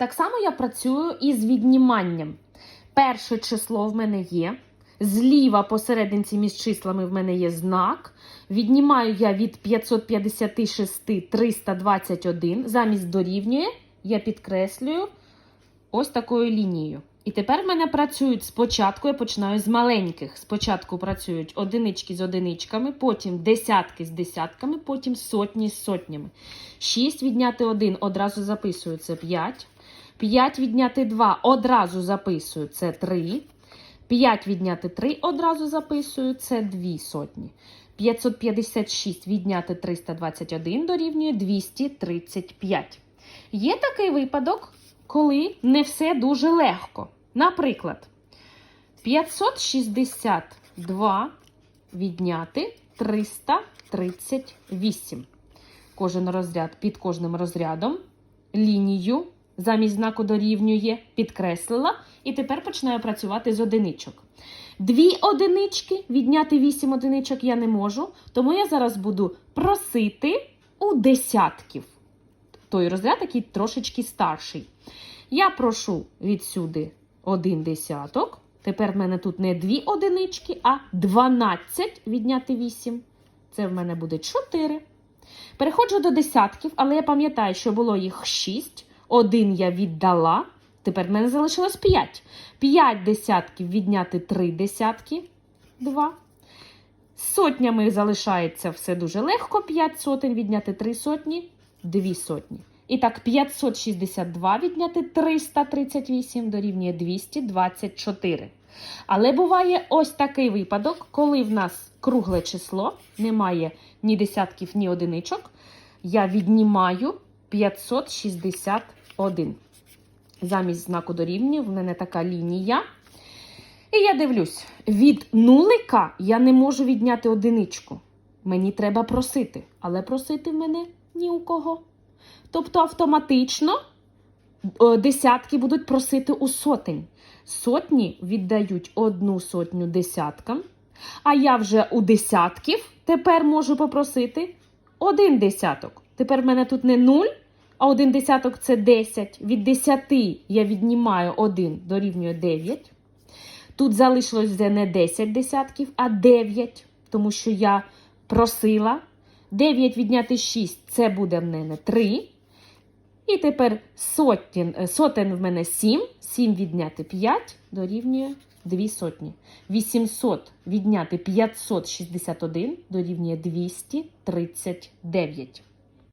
Так само я працюю із відніманням. Перше число в мене є. Зліва посерединці між числами в мене є знак. Віднімаю я від 556 321. Замість дорівнює я підкреслюю ось такою лінією. І тепер в мене працюють спочатку, я починаю з маленьких. Спочатку працюють одинички з одиничками, потім десятки з десятками, потім сотні з сотнями. 6 відняти 1 одразу записую це 5. 5 відняти 2 одразу записую це 3. 5 відняти 3 одразу записую це 2 сотні. 556 відняти 321 дорівнює 235. Є такий випадок, коли не все дуже легко. Наприклад, 562 відняти 338. Кожен розряд під кожним розрядом лінію замість знаку дорівнює, підкреслила, і тепер починаю працювати з одиничок. Дві одинички відняти вісім одиничок я не можу, тому я зараз буду просити у десятків. Той розряд, який трошечки старший. Я прошу відсюди один десяток. Тепер в мене тут не дві одинички, а 12 відняти 8. Це в мене буде 4. Переходжу до десятків, але я пам'ятаю, що було їх 6. Один я віддала. Тепер в мене залишилось 5. 5 десятків відняти 3 десятки. 2. З сотнями залишається все дуже легко. 5 сотень відняти 3 сотні, 2 сотні. І так, 562 відняти 338 дорівнює 224. Але буває ось такий випадок, коли в нас кругле число, немає ні десятків, ні одиничок. Я віднімаю 561. Замість знаку дорівнює, в мене така лінія. І я дивлюсь, від нулика я не можу відняти одиничку. Мені треба просити, але просити в мене ні у кого. Тобто автоматично е, десятки будуть просити у сотень. Сотні віддають одну сотню десяткам, а я вже у десятків тепер можу попросити один десяток. Тепер в мене тут не 0, а один десяток це 10. Від 10 я віднімаю 1 дорівнює 9. Тут залишилось вже не 10 десятків, а 9, тому що я просила. 9 відняти 6 це буде в мене 3. І тепер сотень, сотень в мене 7. 7 відняти 5 дорівнює 2 сотні. 800 відняти 561 дорівнює 239.